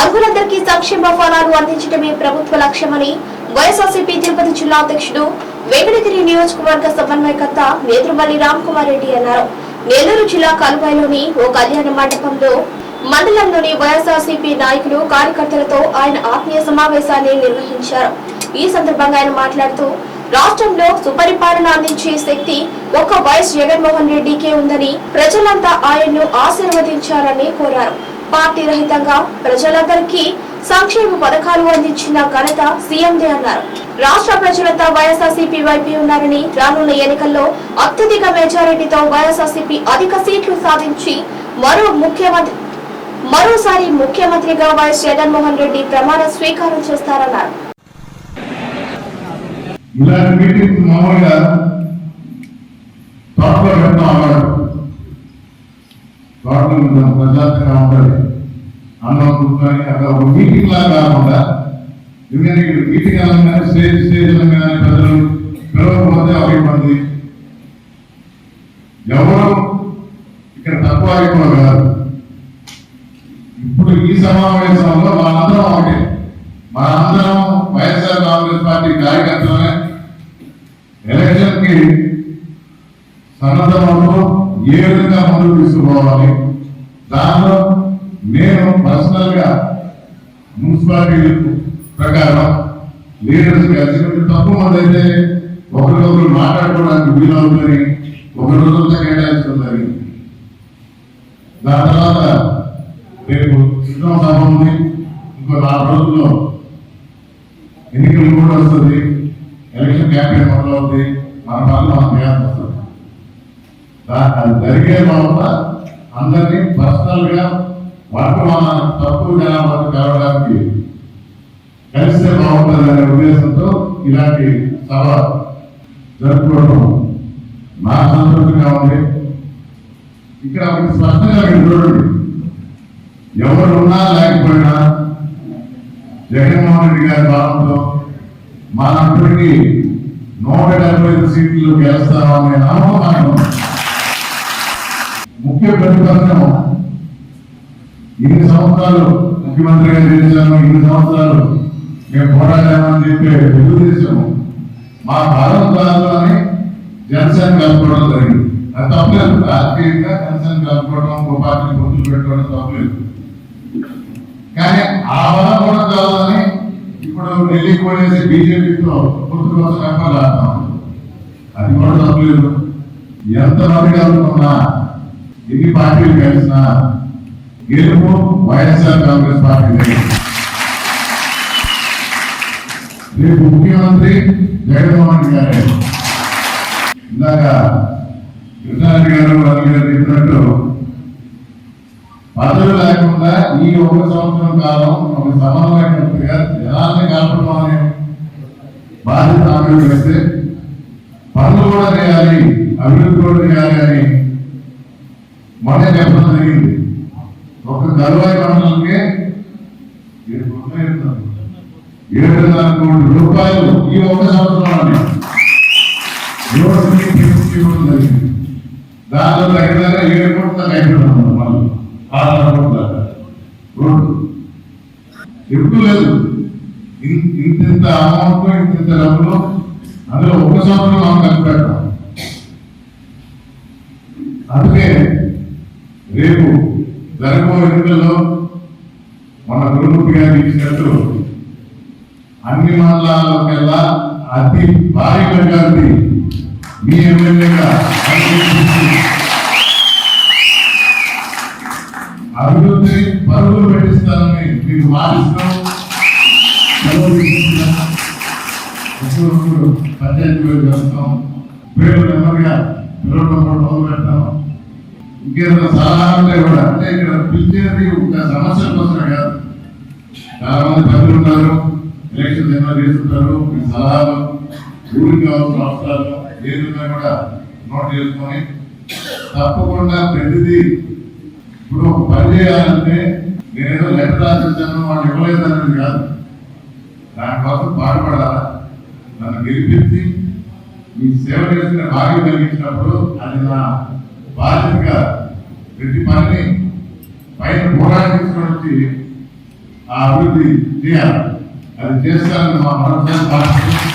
అర్హులందరికీ సంక్షేమ ఫలాలు అందించడమే ప్రభుత్వ లక్ష్యమని వైఎస్ఆర్సీపీ తిరుపతి జిల్లా అధ్యక్షుడు వెంకటగిరి నియోజకవర్గ సమన్వయకర్త నేత్రమల్లి రామ్ కుమార్ రెడ్డి అన్నారు. నెల్లూరు జిల్లా కలువాయిలోని ఓ కళ్యాణ మండపంలో మండలంలోని వైఎస్ఆర్సీపీ నాయకులు కార్యకర్తలతో ఆయన ఆత్మీయ సమావేశాన్ని నిర్వహించారు. ఈ సందర్భంగా ఆయన మాట్లాడుతూ రాష్ట్రంలో సుపరిపాలన అందించే శక్తి ఒక్క వైఎస్ జగన్మోహన్ రెడ్డికే ఉందని ప్రజలంతా ఆయన్ను ఆశీర్వదించారని కోరారు. పార్టీ రహితంగా ప్రజలందరికీ సంక్షేమ పథకాలు అందించిన ఘనత సీఎందే అన్నారు. రాష్ట్ర ప్రజలంతా వైఎస్ఆర్సీపీ వైపు ఉన్నారని రానున్న ఎన్నికల్లో అత్యధిక మెజారిటీతో వైఎస్ఆర్సీపీ అధిక సీట్లు సాధించి మరో ముఖ్యమంత్రి మరోసారి ముఖ్యమంత్రిగా వైఎస్ జగన్మోహన్ రెడ్డి ప్రమాణ స్వీకారం చేస్తారన్నారు. ఇలాంటి మీటింగ్ మామూలుగా తోటలో పెడతా ఉన్నారు తోటలో కొంచెం ప్రశాంతంగా ఉంటుంది అన్నం కూర్చొని అక్కడ ఒక మీటింగ్ లాగా కాకుండా ఎందుకంటే ఇక్కడ మీటింగ్ అనగానే స్టేజ్ స్టేజ్ అనగానే ప్రజలు పిలవకపోతే ఒక ఇబ్బంది ఎవరు ఇక్కడ తక్కువ ఎక్కువ కాదు ఇప్పుడు ఈ సమావేశంలో మనందరం ఒకటే మనందరం వైఎస్ఆర్ కాంగ్రెస్ పార్టీ కార్యకర్తలనే ఎలక్షన్ కి సన్నద్ధమవుతూ ఏ విధంగా ముందుకు తీసుకుపోవాలి దాంట్లో నేను పర్సనల్గా మున్సిపాలిటీ ప్రకారం లీడర్స్ కలిసి తక్కువ మంది అయితే ఒకరికొకరు మాట్లాడుకోవడానికి వీలవుతుందని ఒక రోజులతో కేటాయిస్తుందని దాని తర్వాత రేపు సిద్ధం సభ ఉంది. ఇంకో నాలుగు రోజుల్లో ఎన్నికలు కూడా వస్తుంది. ఎలక్షన్ క్యాంపెయిన్ మొదలవుతుంది. మన పనులు మన చేయాల్సి వస్తుంది. అది జరిగే లోపల అందరినీ పర్సనల్గా మన తక్కువ జనాభాకు కలవడానికి కలిస్తే బాగుంటుంది అనే ఉద్దేశంతో ఇలాంటి సభ జరుపుకోవడం నాకు సంతృప్తిగా ఉంది. ఇక్కడ ఒకటి స్పష్టంగా మీరు చూడండి. ఎవరున్నా లేకపోయినా జగన్మోహన్ రెడ్డి గారి భావంతో మనందరికీ నూట డెబ్బై ఐదు సీట్లు గెలుస్తామనే నమ్మకం మనకు ఉంది. ముఖ్య ప్రతిపక్షం ఇన్ని సంవత్సరాలు ముఖ్యమంత్రిగా చేశాను ఇన్ని సంవత్సరాలు మేము పోరాడామని చెప్పే తెలుగుదేశం మా భారత భారతదేశంలోని జనసేన కలుపుకోవడం జరిగింది. అది తప్పలేదు. రాజకీయంగా జనసేన కలుపుకోవడం ఒక పార్టీ గుర్తులు పెట్టుకోవడం తప్పలేదు. కానీ ఆ బలం కూడా కావాలని ఇప్పుడు ఢిల్లీకి పోయేసి బీజేపీతో గుర్తు కోసం వెంపలాడతాం అది కూడా తప్పలేదు. ఎంత మంది కలుపుకున్నా ఎన్ని పార్టీలు కలిసినా గెలుపు వైఎస్ఆర్ కాంగ్రెస్ పార్టీ రేపు ముఖ్యమంత్రి జగన్మోహన్ గారే. ఇందాక కృష్ణారెడ్డి గారు రవి గారు చెప్పినట్టు పదవి లేకుండా ఈ ఒక సంవత్సరం కాలం ఒక సమన్వయకర్తగా జనాల్ని కాపాడడం అనే బాధ్యత నా వేస్తే పనులు కూడా చేయాలి అభివృద్ధి కూడా చేయాలి అని మొన్నే చెప్పడం జరిగింది. ఒక గర్వాయి మండలంకే ఏడు కోట్ల ఇస్తున్నారు. ఏడున్నర రూపాయలు ఈ ఒక సంవత్సరంలోనే. రోడ్డుకి తీసుకు ఇవ్వడం జరిగింది. దగ్గర ఏడు కోట్ల అయిపోతుంది మళ్ళీ. ఆరు కోట్ల రోడ్డు. ఎప్పుడు లేదు. ఇన్- ఇంత అమౌంట్ ఇంత డబ్బులు అందులో ఒక సంవత్సరం మనం ఖర్చు రేపు జరగబో ఎన్నికల్లో మన గురుమూర్తి గారు ఇచ్చినట్టు అన్ని మండలాల్లోకెల్లా అతి భారీ మెజారిటీ మీ ఎమ్మెల్యేగా అభివృద్ధి పరుగులు పెట్టిస్తానని మీకు మాటిస్తాం ఇప్పుడు పంచాయతీ వేలు పేరు నెమ్మదిగా పిల్లలు మొదలు పెడతాం ఇంకేదైనా సలహా కూడా అంటే ఇక్కడ పిలిచేది ఒక సమస్య కోసం కాదు. చాలా మంది ప్రజలు ఉంటారు ఎలక్షన్ ఏమైనా చేస్తుంటారు మీ సలహాలు ఊరికి కావాల్సిన అవసరాలు ఏదైనా కూడా నోట్ చేసుకొని తప్పకుండా ప్రతిదీ ఇప్పుడు ఒక పని చేయాలంటే నేనేదో లెటర్ రాసిచ్చాను వాళ్ళు ఇవ్వలేదు అనేది కాదు. దానికోసం పాటుపడాలా? నన్ను గెలిపించి ఈ సేవ చేసిన భాగ్యం కలిగించినప్పుడు అది నా బాధ్యతగా ప్రతి పనిని పైన పోరాడి వచ్చి ఆ అభివృద్ధి చేయాలి. అది చేస్తానని మా మరొకసారి